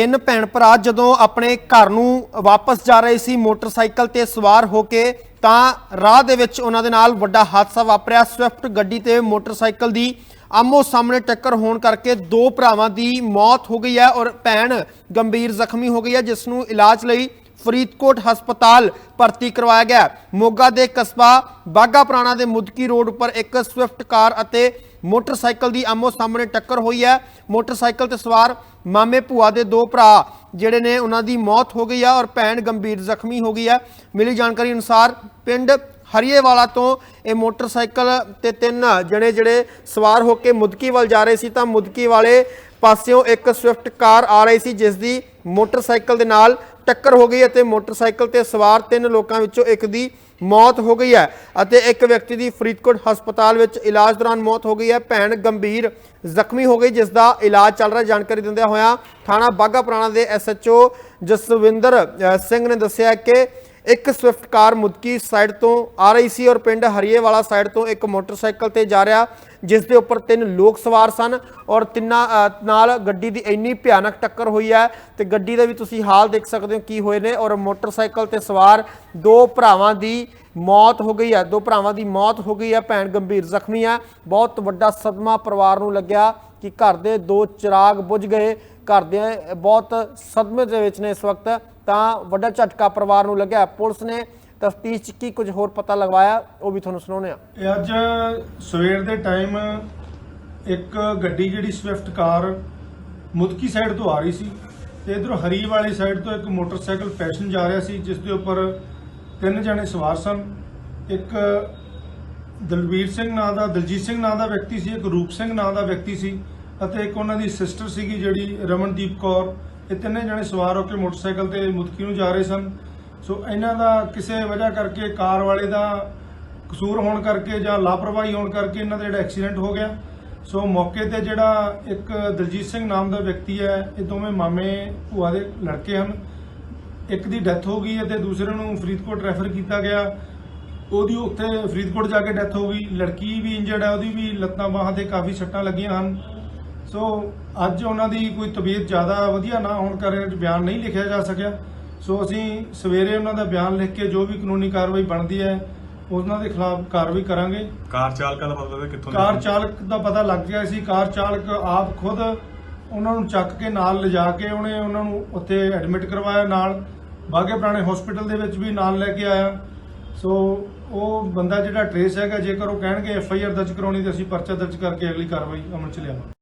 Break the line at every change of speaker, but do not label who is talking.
ਤਿੰਨ ਭੈਣ ਭਰਾ ਜਦੋਂ ਆਪਣੇ ਘਰ ਨੂੰ ਵਾਪਸ ਜਾ ਰਹੇ ਸੀ ਮੋਟਰਸਾਈਕਲ ਤੇ ਸਵਾਰ ਹੋ ਕੇ, ਤਾਂ ਰਾਹ ਦੇ ਵਿੱਚ ਉਹਨਾਂ ਦੇ ਨਾਲ ਵੱਡਾ ਹਾਦਸਾ ਵਾਪਰਿਆ। ਸਵਿਫਟ ਗੱਡੀ ਤੇ ਮੋਟਰਸਾਈਕਲ ਦੀ ਆਮੋ ਸਾਹਮਣੇ ਟੱਕਰ ਹੋਣ ਕਰਕੇ ਦੋ ਭਰਾਵਾਂ ਦੀ ਮੌਤ ਹੋ ਗਈ ਹੈ ਔਰ ਭੈਣ ਗੰਭੀਰ ਜ਼ਖਮੀ ਹੋ ਗਈ ਹੈ, ਜਿਸ ਨੂੰ ਇਲਾਜ ਲਈ ਫਰੀਦਕੋਟ ਹਸਪਤਾਲ ਭਰਤੀ ਕਰਵਾਇਆ ਗਿਆ। ਮੋਗਾ ਦੇ ਕਸਬਾ ਬਾਗਾ ਪੁਰਾਣਾ ਦੇ ਮੁਦਕੀ ਰੋਡ ਉੱਪਰ ਇੱਕ ਸਵਿਫਟ ਕਾਰ ਅਤੇ ਮੋਟਰਸਾਈਕਲ ਦੀ ਆਮੋ ਸਾਹਮਣੇ ਟੱਕਰ ਹੋਈ ਹੈ। ਮੋਟਰਸਾਈਕਲ ਤੇ ਸਵਾਰ ਮਾਮੇ ਭੂਆ ਦੇ ਦੋ ਭਰਾ, ਜਿਹੜੇ ਨੇ ਉਹਨਾਂ ਦੀ ਮੌਤ ਹੋ ਗਈ ਹੈ ਔਰ ਭੈਣ ਗੰਭੀਰ ਜ਼ਖਮੀ ਹੋ ਗਈ ਹੈ। ਮਿਲੀ ਜਾਣਕਾਰੀ ਅਨੁਸਾਰ ਪਿੰਡ ਹਰੀਏਵਾਲਾ ਤੋਂ ਇਹ ਮੋਟਰਸਾਈਕਲ ਤੇ ਤਿੰਨ ਜਣੇ ਜਿਹੜੇ ਸਵਾਰ ਹੋ ਕੇ ਮੁਦਕੀ ਵੱਲ ਜਾ ਰਹੇ ਸੀ ਤਾਂ ਮੁਦਕੀ ਵਾਲੇ ਪਾਸਿਓਂ ਇੱਕ ਸਵਿਫਟ ਕਾਰ ਆ ਰਹੀ ਸੀ ਜਿਸ ਦੀ ਮੋਟਰਸਾਈਕਲ ਦੇ ਨਾਲ ਟੱਕਰ ਹੋ ਗਈ ਅਤੇ ਮੋਟਰਸਾਈਕਲ ਤੇ ਸਵਾਰ ਤਿੰਨ ਲੋਕਾਂ ਵਿੱਚੋਂ ਇੱਕ ਦੀ ਮੌਤ ਹੋ ਗਈ ਹੈ ਅਤੇ ਇੱਕ ਵਿਅਕਤੀ ਦੀ ਫਰੀਦਕੋਟ ਹਸਪਤਾਲ ਵਿੱਚ ਇਲਾਜ ਦੌਰਾਨ ਮੌਤ ਹੋ ਗਈ ਹੈ। ਭੈਣ ਗੰਭੀਰ ਜ਼ਖਮੀ ਹੋ ਗਈ ਜਿਸ ਦਾ ਇਲਾਜ ਚੱਲ ਰਿਹਾ ਜਾਣਕਾਰੀ ਦਿੰਦਿਆਂ ਹੋਇਆ ਥਾਣਾ ਬਾਗਾ ਪੁਰਾਣਾ ਦੇ ਐਸਐਚਓ ਜਸਵਿੰਦਰ ਸਿੰਘ ਨੇ ਦੱਸਿਆ ਕਿ ਇੱਕ ਸਵਿਫਟ ਕਾਰ ਮੁਦਕੀ ਸਾਈਡ ਤੋਂ ਆ ਰਹੀ ਸੀ ਔਰ ਪਿੰਡ ਹਰੀਏਵਾਲਾ ਸਾਈਡ ਤੋਂ ਇੱਕ ਮੋਟਰਸਾਈਕਲ ਤੇ ਜਾ ਰਿਹਾ, ਜਿਸ ਦੇ ਉੱਪਰ ਤਿੰਨ ਲੋਕ ਸਵਾਰ ਸਨ ਔਰ ਤਿੰਨਾਂ ਨਾਲ ਗੱਡੀ ਦੀ ਇੰਨੀ ਭਿਆਨਕ ਟੱਕਰ ਹੋਈ ਹੈ ਤੇ ਗੱਡੀ ਦਾ ਵੀ ਤੁਸੀਂ ਹਾਲ ਦੇਖ ਸਕਦੇ ਹੋ ਕੀ ਹੋਏ ਨੇ ਔਰ ਮੋਟਰਸਾਈਕਲ ਤੇ ਸਵਾਰ ਦੋ ਭਰਾਵਾਂ ਦੀ ਮੌਤ ਹੋ ਗਈ ਹੈ, ਦੋ ਭਰਾਵਾਂ ਦੀ ਮੌਤ ਹੋ ਗਈ ਹੈ, ਭੈਣ ਗੰਭੀਰ ਜ਼ਖਮੀ ਹੈ। ਬਹੁਤ ਵੱਡਾ ਸਦਮਾ ਪਰਿਵਾਰ ਨੂੰ ਲੱਗਿਆ ਕਿ ਘਰ ਦੇ ਦੋ ਚਿਰਾਗ ਬੁਝ ਗਏ ਘਰਦਿਆਂ ਬਹੁਤ ਸਦਮੇ ਦੇ ਵਿੱਚ ਨੇ ਇਸ ਵਕਤ, ਤਾਂ ਵੱਡਾ ਝਟਕਾ ਪਰਿਵਾਰ ਨੂੰ ਲੱਗਿਆ। ਪੁਲਿਸ ਨੇ ਤਫਤੀਸ਼ 'ਚ ਕੀ ਕੁਝ ਹੋਰ ਪਤਾ ਲਗਵਾਇਆ, ਉਹ ਵੀ ਤੁਹਾਨੂੰ ਸੁਣਾਉਂਦੇ ਆ
ਇਹ ਅੱਜ ਸਵੇਰ ਦੇ ਟਾਈਮ ਇੱਕ ਗੱਡੀ ਜਿਹੜੀ ਸਵਿਫਟ ਕਾਰ ਮੁਦਕੀ ਸਾਈਡ ਤੋਂ ਆ ਰਹੀ ਸੀ ਤੇ ਇਧਰੋਂ ਹਰੀ ਵਾਲੀ ਸਾਈਡ ਤੋਂ ਇੱਕ ਮੋਟਰਸਾਈਕਲ ਪੈਸ਼ਨ ਜਾ ਰਿਹਾ ਸੀ, ਜਿਸ ਦੇ ਉੱਪਰ ਤਿੰਨ ਜਣੇ ਸਵਾਰ ਸਨ। ਇੱਕ ਦਲਵੀਰ ਸਿੰਘ ਨਾਂ ਦਾ, ਦਲਜੀਤ ਸਿੰਘ ਨਾਂ ਦਾ ਵਿਅਕਤੀ ਸੀ, ਇੱਕ ਰੂਪ ਸਿੰਘ ਨਾਂ ਦਾ ਵਿਅਕਤੀ ਸੀ। ਅਤੇ ਇੱਕ ਉਹਨਾਂ ਦੀ ਸਿਸਟਰ ਸੀਗੀ ਜਿਹੜੀ ਰਮਨਦੀਪ ਕੌਰ। ਇਹ ਤਿੰਨੇ ਜਣੇ ਸਵਾਰ ਹੋ ਕੇ ਮੋਟਰਸਾਈਕਲ ਤੇ ਮੁਤਕੀ ਨੂੰ ਜਾ ਰਹੇ ਸਨ। ਸੋ ਇਹਨਾਂ ਦਾ ਕਿਸੇ ਵਜ੍ਹਾ ਕਰਕੇ ਕਾਰ ਵਾਲੇ ਦਾ ਕਸੂਰ ਹੋਣ ਕਰਕੇ ਜਾਂ ਲਾਪਰਵਾਹੀ ਹੋਣ ਕਰਕੇ ਇਹਨਾਂ ਦਾ ਜਿਹੜਾ ਐਕਸੀਡੈਂਟ ਹੋ ਗਿਆ। ਸੋ ਮੌਕੇ ਤੇ ਜਿਹੜਾ ਇੱਕ ਦਲਜੀਤ ਸਿੰਘ ਨਾਮ ਦਾ ਵਿਅਕਤੀ ਹੈ, ਇਹ ਦੋਵੇਂ ਮਾਮੇ ਭੂਆ ਦੇ ਲੜਕੇ ਹਨ। ਇੱਕ ਦੀ ਡੈਥ ਹੋ ਗਈ ਅਤੇ ਦੂਸਰੇ ਨੂੰ ਫਰੀਦਕੋਟ ਰੈਫਰ ਕੀਤਾ ਗਿਆ। ਉਹਦੀ ਉੱਥੇ ਫਰੀਦਕੋਟ ਜਾ ਕੇ ਡੈਥ ਹੋ ਗਈ। ਲੜਕੀ ਵੀ ਇੰਜਰਡ ਹੈ, ਉਹਦੀ ਵੀ ਲੱਤਾਂ ਬਾਹਾਂ ਤੇ ਕਾਫੀ ਸੱਟਾਂ ਲੱਗੀਆਂ ਹਨ। ਸੋ ਅੱਜ ਉਹਨਾਂ ਦੀ ਕੋਈ ਤਬੀਅਤ ਜ਼ਿਆਦਾ ਵਧੀਆ ਨਾ ਹੋਣ ਕਰਕੇ ਬਿਆਨ ਨਹੀਂ ਲਿਖਿਆ ਜਾ ਸਕਿਆ। ਸੋ ਅਸੀਂ ਸਵੇਰੇ ਉਹਨਾਂ ਦਾ ਬਿਆਨ ਲਿਖ ਕੇ ਜੋ ਵੀ ਕਾਨੂੰਨੀ ਕਾਰਵਾਈ ਬਣਦੀ ਹੈ ਉਹਨਾਂ ਦੇ ਖਿਲਾਫ ਕਾਰਵਾਈ ਕਰਾਂਗੇ।
ਕਾਰ ਚਾਲਕਾਂ ਦਾ ਮਤਲਬ ਹੈ ਕਿੱਥੋਂ
ਕਾਰ? ਚਾਲਕ ਦਾ ਪਤਾ ਲੱਗ ਗਿਆ ਸੀ। ਕਾਰ ਚਾਲਕ ਆਪ ਖੁਦ ਉਹਨਾਂ ਨੂੰ ਚੱਕ ਕੇ ਨਾਲ ਲਿਜਾ ਕੇ ਉਹਨੇ ਉਹਨਾਂ ਨੂੰ ਉੱਥੇ ਐਡਮਿਟ ਕਰਵਾਇਆ ਨਾਲ। ਬਾਗੇ ਪੁਰਾਣੇ ਹਸਪੀਟਲ ਦੇ ਵਿੱਚ ਵੀ ਨਾਲ ਲੈ ਕੇ ਆਇਆ। ਸੋ ਉਹ ਬੰਦਾ ਜਿਹੜਾ ਟਰੇਸ ਹੈਗਾ ਜੇਕਰ ਉਹ ਕਹਿਣਗੇ ਐਫ ਆਈ ਆਰ ਦਰਜ ਕਰਾਉਣੀ ਤੇ ਅਸੀਂ ਪਰਚਾ ਦਰਜ ਕਰਕੇ ਅਗਲੀ ਕਾਰਵਾਈ ਅਮਲ ਚ ਲਿਆਵਾਂਗੇ।